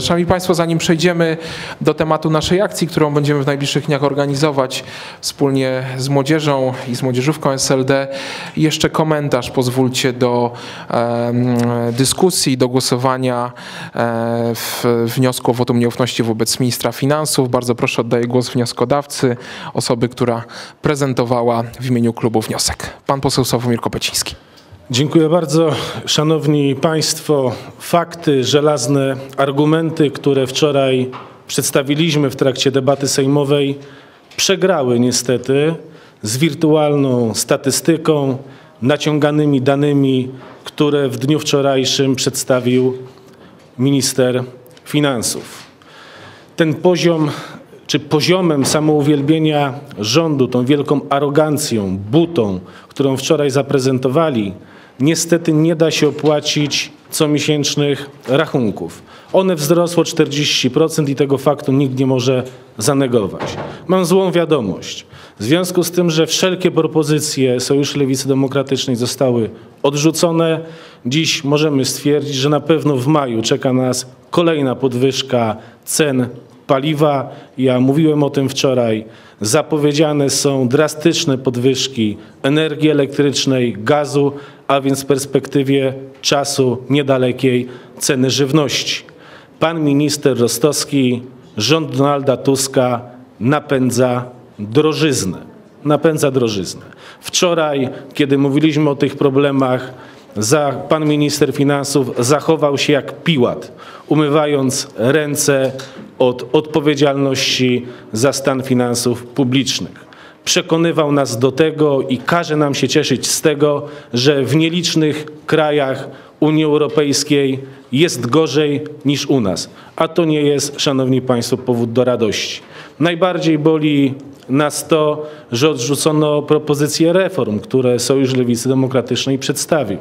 Szanowni Państwo, zanim przejdziemy do tematu naszej akcji, którą będziemy w najbliższych dniach organizować wspólnie z młodzieżą i z młodzieżówką SLD, jeszcze komentarz pozwólcie do dyskusji, do głosowania e, w wniosku o wotum nieufności wobec ministra finansów. Bardzo proszę, oddaję głos wnioskodawcy, osoby, która prezentowała w imieniu klubu wniosek. Pan poseł Sławomir Kopeciński. Dziękuję bardzo. Szanowni Państwo, fakty, żelazne argumenty, które wczoraj przedstawiliśmy w trakcie debaty sejmowej, przegrały niestety z wirtualną statystyką, naciąganymi danymi, które w dniu wczorajszym przedstawił minister finansów. Ten poziom, czy poziomem samouwielbienia rządu, tą wielką arogancją, butą, którą wczoraj zaprezentowali, niestety nie da się opłacić comiesięcznych rachunków. One wzrosło 40% i tego faktu nikt nie może zanegować. Mam złą wiadomość. W związku z tym, że wszelkie propozycje Sojuszu Lewicy Demokratycznej zostały odrzucone, dziś możemy stwierdzić, że na pewno w maju czeka nas kolejna podwyżka cen paliwa. Ja mówiłem o tym wczoraj. Zapowiedziane są drastyczne podwyżki energii elektrycznej, gazu, a więc w perspektywie czasu niedalekiej ceny żywności. Pan minister Rostowski, rząd Donalda Tuska napędza drożyznę. Napędza drożyznę. Wczoraj, kiedy mówiliśmy o tych problemach, za, pan minister finansów zachował się jak Piłat, umywając ręce od odpowiedzialności za stan finansów publicznych. Przekonywał nas do tego i każe nam się cieszyć z tego, że w nielicznych krajach Unii Europejskiej jest gorzej niż u nas. A to nie jest, Szanowni Państwo, powód do radości. Najbardziej boli nas to, że odrzucono propozycje reform, które Sojusz Lewicy Demokratycznej przedstawił.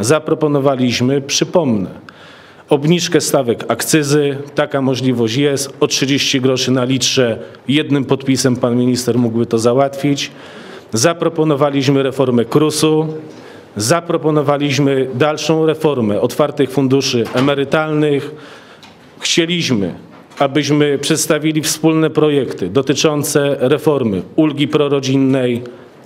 Zaproponowaliśmy, przypomnę, obniżkę stawek akcyzy. Taka możliwość jest. O 30 groszy na litrze jednym podpisem pan minister mógłby to załatwić. Zaproponowaliśmy reformę KRUS-u. Zaproponowaliśmy dalszą reformę otwartych funduszy emerytalnych. Chcieliśmy, abyśmy przedstawili wspólne projekty dotyczące reformy ulgi prorodzinnej,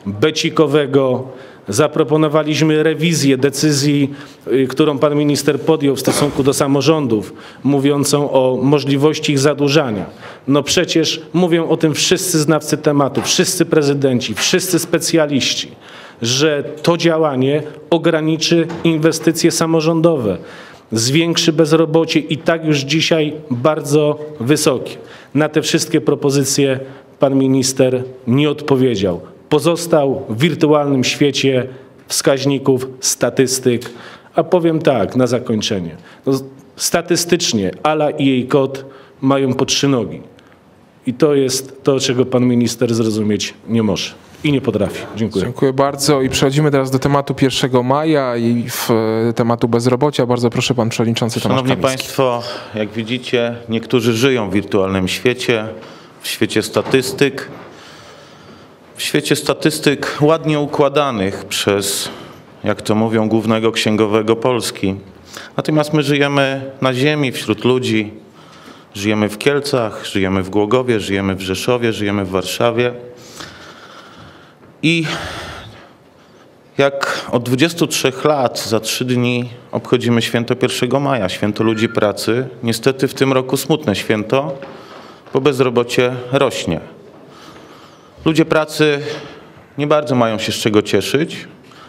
becikowego, Zaproponowaliśmy rewizję decyzji, y, którą pan minister podjął w stosunku do samorządów, mówiącą o możliwości ich zadłużania. No przecież mówią o tym wszyscy znawcy tematu, wszyscy prezydenci, wszyscy specjaliści, że to działanie ograniczy inwestycje samorządowe, zwiększy bezrobocie i tak już dzisiaj bardzo wysokie. Na te wszystkie propozycje pan minister nie odpowiedział pozostał w wirtualnym świecie wskaźników, statystyk. A powiem tak na zakończenie. No, statystycznie Ala i jej kot mają po trzy nogi. I to jest to, czego pan minister zrozumieć nie może i nie potrafi. Dziękuję. Dziękuję bardzo i przechodzimy teraz do tematu 1 maja i w e, tematu bezrobocia. Bardzo proszę pan przewodniczący Tomasz Szanowni Kamiński. Państwo, jak widzicie, niektórzy żyją w wirtualnym świecie, w świecie statystyk, w świecie statystyk ładnie układanych przez, jak to mówią, głównego księgowego Polski. Natomiast my żyjemy na ziemi, wśród ludzi. Żyjemy w Kielcach, żyjemy w Głogowie, żyjemy w Rzeszowie, żyjemy w Warszawie. I jak od 23 lat za trzy dni obchodzimy święto 1 maja, święto ludzi pracy, niestety w tym roku smutne święto, bo bezrobocie rośnie. Ludzie pracy nie bardzo mają się z czego cieszyć,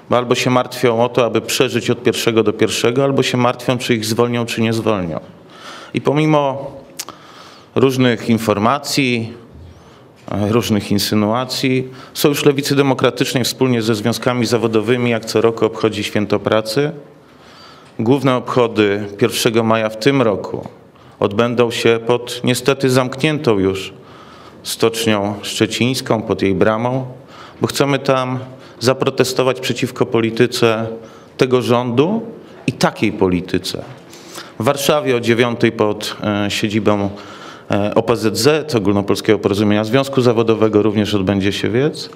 bo albo się martwią o to, aby przeżyć od pierwszego do pierwszego, albo się martwią, czy ich zwolnią, czy nie zwolnią. I pomimo różnych informacji, e, różnych insynuacji, Sojusz Lewicy Demokratycznej wspólnie ze związkami zawodowymi jak co roku obchodzi Święto Pracy. Główne obchody 1 maja w tym roku odbędą się pod niestety zamkniętą już Stocznią Szczecińską, pod jej bramą, bo chcemy tam zaprotestować przeciwko polityce tego rządu i takiej polityce. W Warszawie o dziewiątej pod e, siedzibą e, OPZZ, Ogólnopolskiego Porozumienia Związku Zawodowego, również odbędzie się wiec.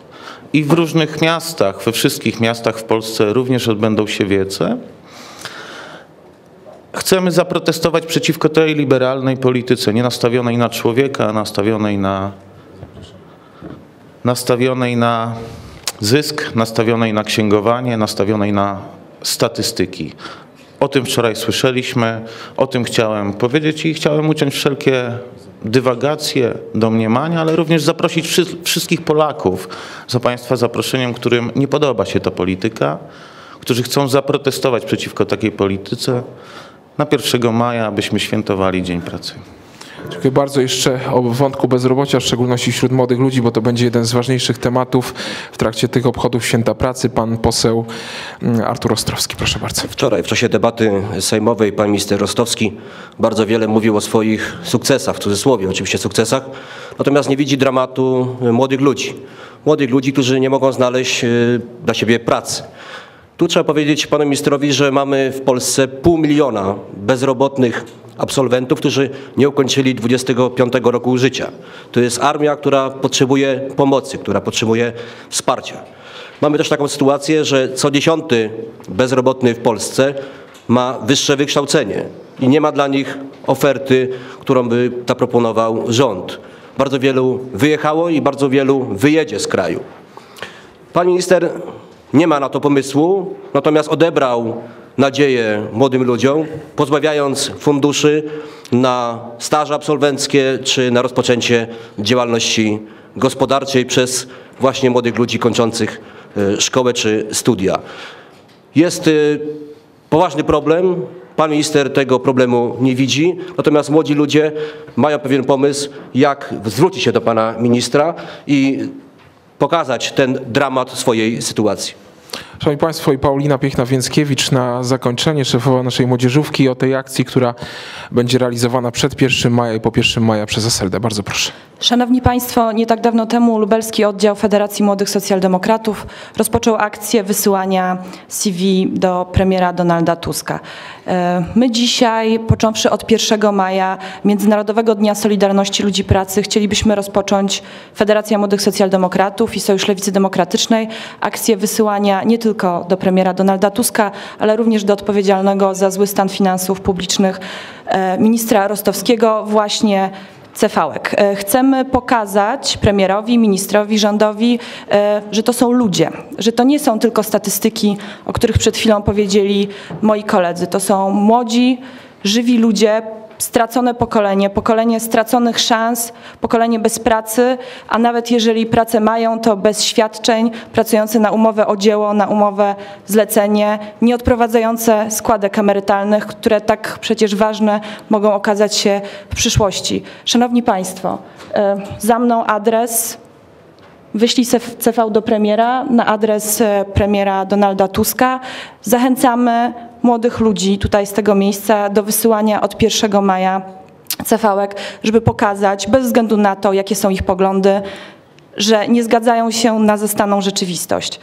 I w różnych miastach, we wszystkich miastach w Polsce również odbędą się wiece. Chcemy zaprotestować przeciwko tej liberalnej polityce, nie nastawionej na człowieka, a nastawionej na, nastawionej na zysk, nastawionej na księgowanie, nastawionej na statystyki. O tym wczoraj słyszeliśmy, o tym chciałem powiedzieć i chciałem uciąć wszelkie dywagacje, domniemania, ale również zaprosić wszy wszystkich Polaków za Państwa zaproszeniem, którym nie podoba się ta polityka, którzy chcą zaprotestować przeciwko takiej polityce na 1 maja, abyśmy świętowali Dzień Pracy. Dziękuję bardzo. Jeszcze o wątku bezrobocia, w szczególności wśród młodych ludzi, bo to będzie jeden z ważniejszych tematów w trakcie tych obchodów Święta Pracy. Pan poseł mm, Artur Ostrowski, proszę bardzo. Wczoraj w czasie debaty sejmowej pan minister Rostowski bardzo wiele mówił o swoich sukcesach, w cudzysłowie oczywiście sukcesach, natomiast nie widzi dramatu młodych ludzi. Młodych ludzi, którzy nie mogą znaleźć y, dla siebie pracy. Tu trzeba powiedzieć panu ministrowi, że mamy w Polsce pół miliona bezrobotnych absolwentów, którzy nie ukończyli 25 roku życia. To jest armia, która potrzebuje pomocy, która potrzebuje wsparcia. Mamy też taką sytuację, że co dziesiąty bezrobotny w Polsce ma wyższe wykształcenie i nie ma dla nich oferty, którą by zaproponował rząd. Bardzo wielu wyjechało i bardzo wielu wyjedzie z kraju. Pan minister nie ma na to pomysłu, natomiast odebrał nadzieję młodym ludziom, pozbawiając funduszy na staże absolwenckie czy na rozpoczęcie działalności gospodarczej przez właśnie młodych ludzi kończących e, szkołę czy studia. Jest e, poważny problem. Pan minister tego problemu nie widzi, natomiast młodzi ludzie mają pewien pomysł, jak zwrócić się do pana ministra i pokazać ten dramat swojej sytuacji. Szanowni Państwo i Paulina Piechna-Więckiewicz na zakończenie szefowa naszej młodzieżówki o tej akcji, która będzie realizowana przed 1 maja i po 1 maja przez SLD. Bardzo proszę. Szanowni Państwo, nie tak dawno temu lubelski oddział Federacji Młodych Socjaldemokratów rozpoczął akcję wysyłania CV do premiera Donalda Tuska. E, my dzisiaj, począwszy od 1 maja, Międzynarodowego Dnia Solidarności Ludzi Pracy, chcielibyśmy rozpocząć Federacja Młodych Socjaldemokratów i Sojusz Lewicy Demokratycznej akcję wysyłania nie tylko do premiera Donalda Tuska, ale również do odpowiedzialnego za zły stan finansów publicznych e, ministra Rostowskiego właśnie cefałek. E, chcemy pokazać premierowi, ministrowi, rządowi, e, że to są ludzie, że to nie są tylko statystyki, o których przed chwilą powiedzieli moi koledzy. To są młodzi, żywi ludzie, stracone pokolenie, pokolenie straconych szans, pokolenie bez pracy, a nawet jeżeli pracę mają, to bez świadczeń, pracujące na umowę o dzieło, na umowę zlecenie, nie odprowadzające składek emerytalnych, które tak przecież ważne mogą okazać się w przyszłości. Szanowni Państwo, e, za mną adres wyślij CV do premiera na adres e, premiera Donalda Tuska. Zachęcamy młodych ludzi tutaj z tego miejsca do wysyłania od 1 maja cefałek, żeby pokazać, bez względu na to, jakie są ich poglądy, że nie zgadzają się na zastaną rzeczywistość.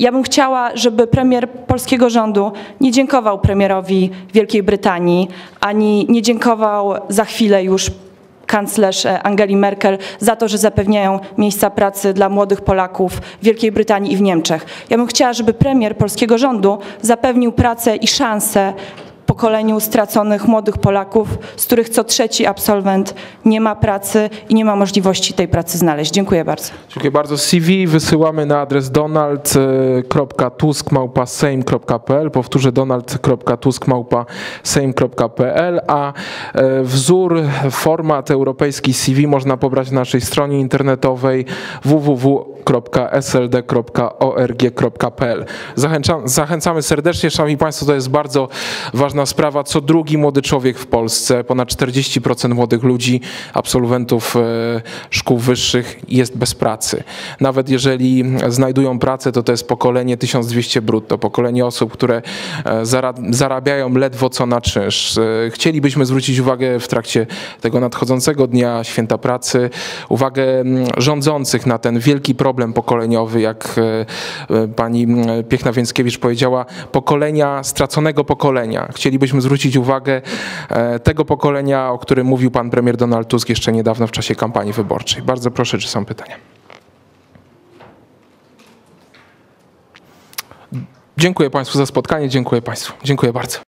Ja bym chciała, żeby premier polskiego rządu nie dziękował premierowi Wielkiej Brytanii, ani nie dziękował za chwilę już kanclerz e, Angeli Merkel za to, że zapewniają miejsca pracy dla młodych Polaków w Wielkiej Brytanii i w Niemczech. Ja bym chciała, żeby premier polskiego rządu zapewnił pracę i szansę pokoleniu straconych młodych Polaków, z których co trzeci absolwent nie ma pracy i nie ma możliwości tej pracy znaleźć. Dziękuję bardzo. Dziękuję bardzo. CV wysyłamy na adres donald.tusk.sejm.pl Powtórzę donald.tusk.sejm.pl a e, wzór, format europejski CV można pobrać na naszej stronie internetowej www.sld.org.pl. Zachęcamy serdecznie, Szanowni Państwo, to jest bardzo ważna sprawa. Co drugi młody człowiek w Polsce, ponad 40% młodych ludzi, absolwentów e, szkół wyższych jest bez pracy. Nawet jeżeli znajdują pracę, to to jest pokolenie 1200 brutto, pokolenie osób, które e, zarabiają ledwo co na czynsz. E, chcielibyśmy zwrócić uwagę w trakcie tego nadchodzącego dnia Święta Pracy, uwagę mm, rządzących na ten wielki problem pokoleniowy, jak pani mm, Piechna-Więckiewicz powiedziała, pokolenia, straconego pokolenia chcielibyśmy zwrócić uwagę e, tego pokolenia, o którym mówił pan premier Donald Tusk jeszcze niedawno w czasie kampanii wyborczej. Bardzo proszę, czy są pytania? Dziękuję Państwu za spotkanie, dziękuję Państwu. Dziękuję bardzo.